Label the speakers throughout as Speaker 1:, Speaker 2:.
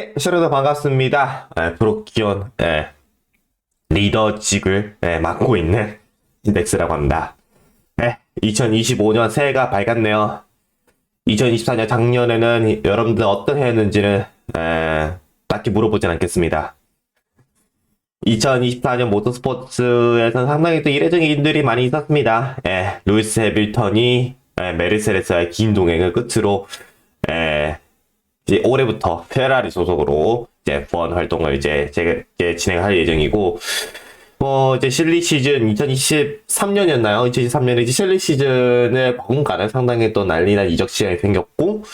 Speaker 1: 네, 시청자 반갑습니다. 네, 프로키온 네, 리더직을 네, 맡고 있는 인덱스라고 합니다. 네, 2025년 새해가 밝았네요. 2024년 작년에는 여러분들 어떤 해였는지는 에, 딱히 물어보진 않겠습니다. 2024년 모터스포츠에서는 상당히 또 이례적인 일들이 많이 있었습니다. 예, 루이스 해빌턴이 예, 메르세데스와의 긴 동행을 끝으로 예, 이제 올해부터 페라리 소속으로 이제 F1 활동을 이제 제가 이제 진행할 예정이고 뭐 이제 실리 시즌 2023년이었나요? 2023년에 이제 실리 시즌을 방문가는 상당히 또 난리난 이적 시장이 생겼고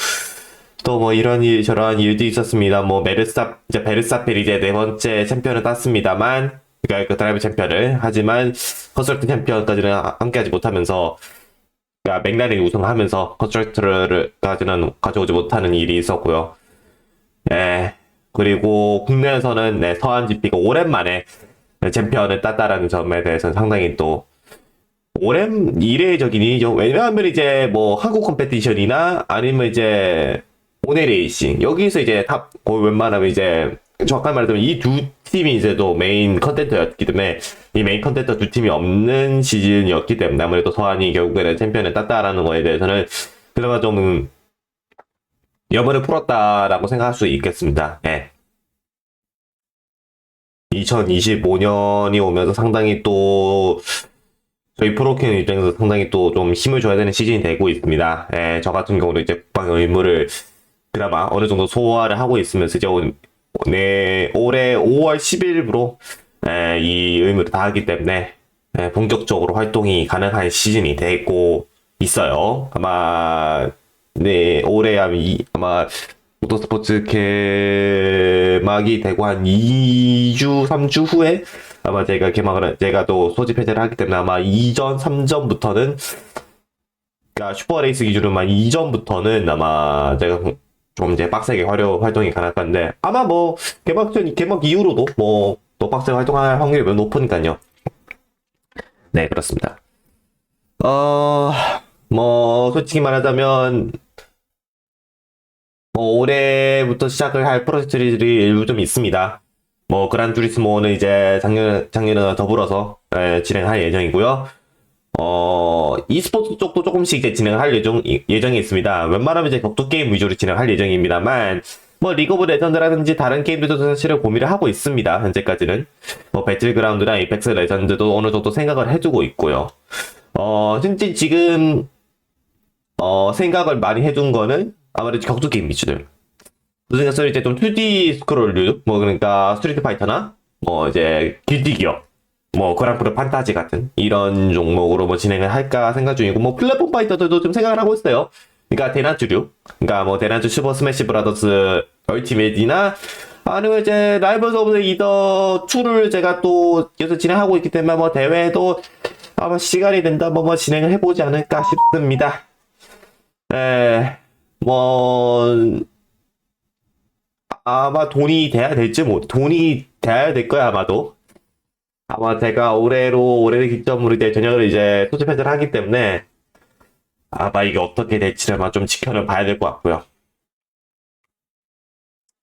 Speaker 1: 또 뭐 이런 일 저런 일도 있었습니다. 뭐 메르사 이제 베르사펠 이제 네 번째 챔피언을 땄습니다만 그러니까 그 드라이브 챔피언을 하지만 컨설트 챔피언까지는 함께하지 못하면서 그러니까 맥라렌이 우승하면서 컨스트럭터를까지는 가져오지 못하는 일이 있었고요. 예. 그리고 국내에서는 네, 서한 GP가 오랜만에 챔피언을 땄다라는 점에 대해서는 상당히 또 오랜 이례적인 일이죠. 왜냐하면 이제 뭐 한국 컴페티션이나 아니면 이제 오네 레이싱 여기서 이제 탑 거의 웬만하면 이제 정확하게 말하자면 이 두 팀이 이제 또 메인 컨텐츠였기 때문에 이 메인 컨텐츠 두 팀이 없는 시즌이었기 때문에 아무래도 서한이 결국에는 챔피언을 땄다라는 거에 대해서는 그나마 좀 여번을 풀었다라고 생각할 수 있겠습니다. 예. 2025년이 오면서 상당히 또 저희 프로키는 입장에서 상당히 또 좀 힘을 줘야 되는 시즌이 되고 있습니다. 예, 저 같은 경우는 이제 국방 의무를 그나마 어느 정도 소화를 하고 있으면서 이제 올- 네, 올해 5월 10일부로 예, 이 의무를 다 하기 때문에 예, 본격적으로 활동이 가능한 시즌이 되고 있어요. 아마 네 올해 한 이, 아마 모터스포츠 개막이 되고 한 2주, 3주 후에 아마 제가 개막을, 제가 또 소집 해제를 하기 때문에 아마 2전, 3전부터는, 그러니까 슈퍼레이스 기준으로만 2전부터는 아마 제가 좀 이제 빡세게 활용, 활동이 가능할 건데, 아마 뭐, 개막전, 개막 이후로도 뭐, 또 빡세게 활동할 확률이 매우 높으니까요. 네, 그렇습니다. 어, 뭐, 솔직히 말하자면, 뭐 올해부터 시작을 할 프로젝트들이 일부 좀 있습니다. 뭐 그란 투리스모는 이제 작년 작년에 더불어서 예, 진행할 예정이고요. 어 e스포츠 쪽도 조금씩 이제 진행할 예정 예정이 있습니다. 웬만하면 이제 격투 게임 위주로 진행할 예정입니다만 뭐 리그 오브 레전드라든지 다른 게임들도 사실은 고민을 하고 있습니다. 현재까지는 뭐 배틀그라운드나 이펙스 레전드도 어느 정도 생각을 해두고 있고요. 어 진짜 지금 어 생각을 많이 해둔 거는 아무래도 격투 게임 위주들. 소리 이제 좀 2D 스크롤류, 뭐 그러니까 스트리트 파이터나 뭐 이제 길드 기어, 뭐 그랑프르 판타지 같은 이런 종목으로 뭐 진행을 할까 생각 중이고 뭐 플랫폼 파이터들도 좀 생각을 하고 있어요. 그러니까 대난주류, 그러니까 뭐 대난주 슈퍼 스매시 브라더스 얼티메이트나 아니면 이제 라이벌스 오브 이더 2를 제가 또 계속 진행하고 있기 때문에 뭐 대회도 아마 시간이 된다면 뭐 진행을 해보지 않을까 싶습니다. 에, 뭐, 아마 돈이 돼야 될지 뭐, 돈이 돼야 될 거야, 아마도. 아마 제가 올해로, 올해를 기점으로 이제 전역을 이제 소집해제를 하기 때문에, 아마 이게 어떻게 될지를 아마 좀 지켜는 봐야 될 것 같고요.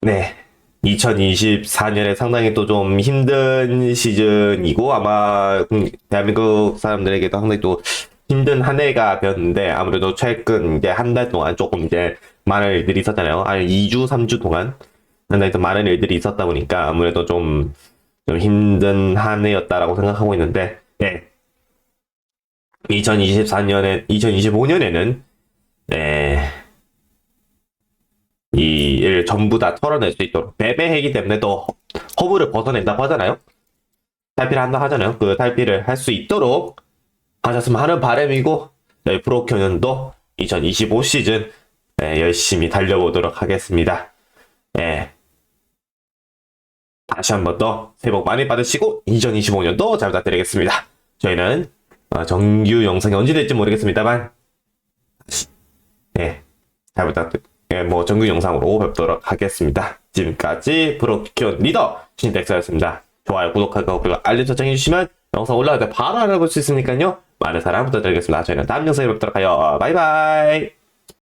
Speaker 1: 네. 2024년에 상당히 또 좀 힘든 시즌이고, 아마, 음, 대한민국 사람들에게도 상당히 또 힘든 한 해가 되었는데, 아무래도 최근 이제 한 달 동안 조금 이제 많은 일들이 있었잖아요. 아니, 2주, 3주 동안. 상당히 좀 많은 일들이 있었다 보니까 아무래도 좀, 좀 힘든 한 해였다라고 생각하고 있는데, 네. 2024년에, 2025년에는, 네. 이 일 전부 다 털어낼 수 있도록 배배해기 때문에 또 허브를 벗어낸다고 하잖아요. 탈피를 한다 하잖아요. 그 탈피를 할 수 있도록 하셨으면 하는 바람이고 저희 프로큐는도 2025 시즌 네, 열심히 달려보도록 하겠습니다. 예. 다시 한 번 더 새해 복 많이 받으시고 2025년도 잘 부탁드리겠습니다. 저희는 어, 정규 영상이 언제 될지 모르겠습니다만 예, 잘 부탁드립니다. 예, 뭐 정규 영상으로 뵙도록 하겠습니다. 지금까지 프로키온 리더 신덱스였습니다. 좋아요, 구독하고 그리고 알림 설정 해주시면 영상 올라갈 때 바로 알아볼 수 있으니까요. 많은 사랑 부탁드리겠습니다. 저희는 다음 영상에 뵙도록 하여 바이바이.